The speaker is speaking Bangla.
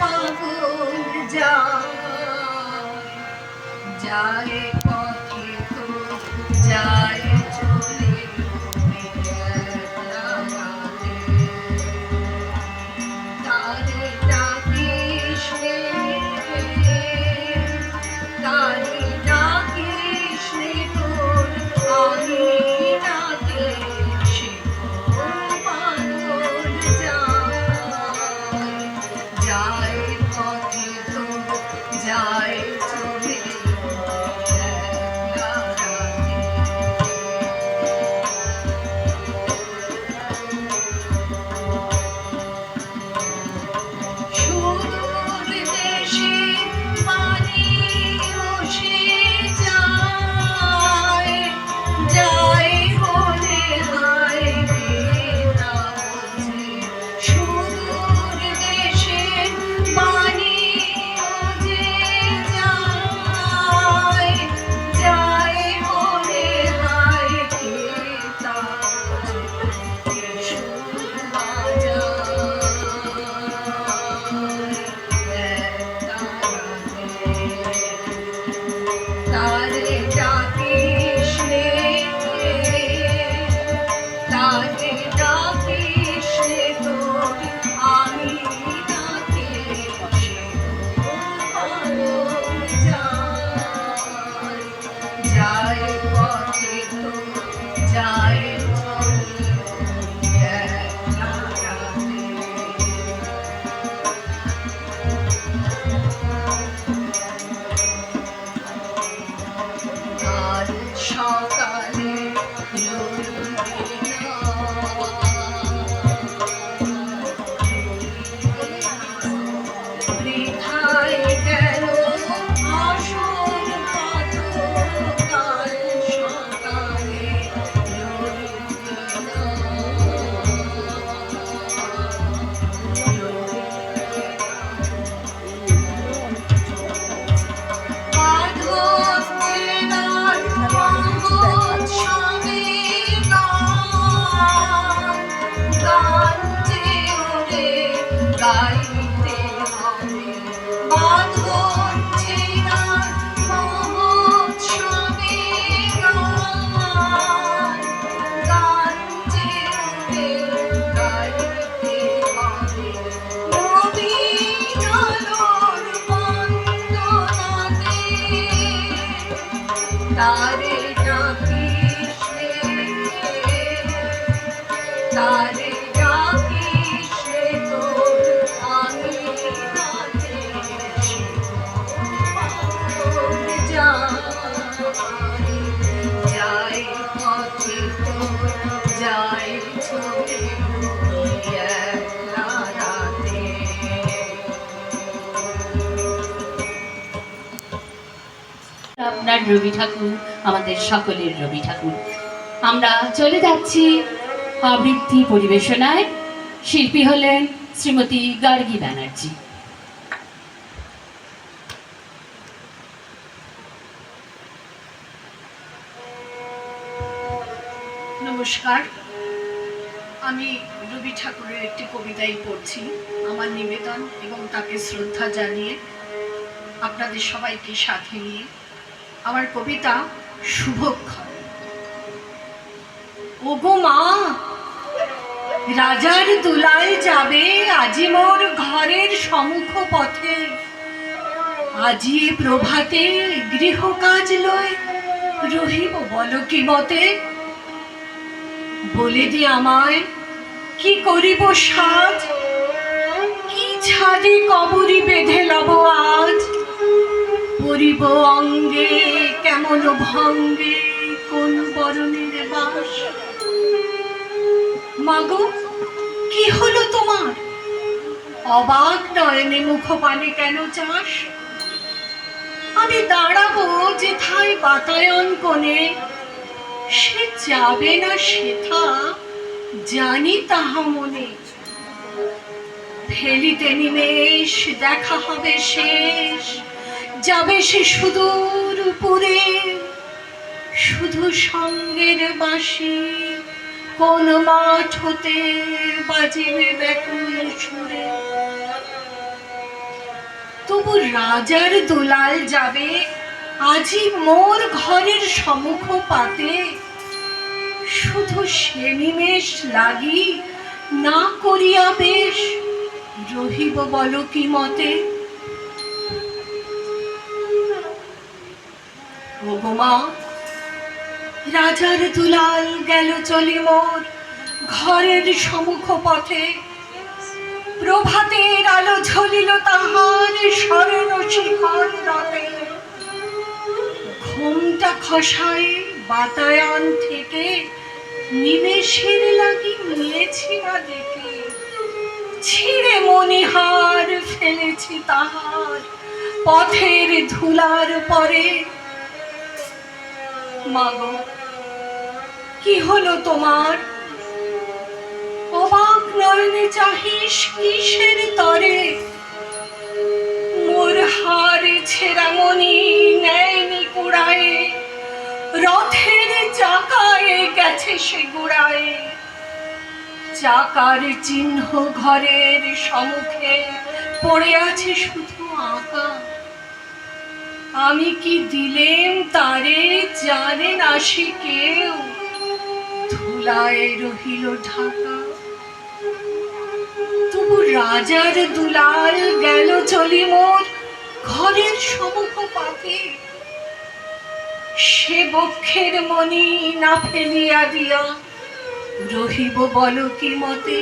পাগল যা যায় আপনার রবি ঠাকুর আমাদের সকলের রবি ঠাকুর। আমরা চলে যাচ্ছি আবৃত্তি পরিবেশনায় শিল্পী হলেন শ্রীমতী গার্গী ব্যানার্জি। নমস্কার। আমি রবি ঠাকুরের একটি কবিতাই পড়ছি। আমার নিবেদন এবং তাকে শ্রদ্ধা জানিয়ে আপনাদের সবাইকে সাথে নিয়ে আমার কবিতা শুভক্ষণ। ওগো মা রাজার দুলায় যাবে আজি মোর ঘরের সম্মুখ পথে আজি প্রভাতে গৃহ কাজ লয় রহিব বল কি মতে বলে দি আমায়, কি করিব সাজ? কি ছাদে কবরি বেঁধে লব আজ? পরিব অঙ্গে কেমন ভঙ্গে, কোন বরণের বাস? মাগো কি হলো তোমার? অবাক নয়নে মুখ পানে কেন চাস? আমি দাঁড়াবো যেথায় বাতায়ন কোণে সে যাবে না সেথা, জানি তাহা মনে। ফেলিতে নিমেষ, দেখা হবে শেষ। যাবে সে সুদূর পুরে, শুধু সঙ্গের বাঁশি কোন মাঠ হতে বাজিবে ব্যাকুল সুরে। তবু রাজার দোলাল যাবে, আজি মোর ঘরের সম্মুখ পাতে শুধু সে নিমেষ লাগি না করিয়া বেশ, রহিব বল কি মতে? ওগো মা রাজার দুলাল গেল চলি মোর। ঘরের সম্মুখ পথে প্রভাতের আলো ঝলিল তাহার স্মরণ শিখর রতে। ঘুমটা খসায় বাতায়ন থেকে, নিমেষের লাগি নিয়েছি না দেখে। ছিঁড়ে মনিহার ফেলেছি তাহার। পথের ধুলার পরে মাগো কি হলো তোমার? অবাক নয়নে চাহিস কিসের তরে? মোর হার ছেঁড়া মনি নেয়নি কুড়ায়, রথের চাকায় গেছে সে গুড়ায়। চাকার চিহ্ন ঘরের সম্মুখে পড়ে আছে শুধু আঁকা। আমি কি দিলেম তারে, জানে না কেউ? ধুলায় রহিল ঢাকা। তবু রাজার দুলাল গেল চলি মোর ঘরের সমুখ পাতে সে বক্ষের মনি না ফেলিয়া দিয়া রহিব বল কি মতে?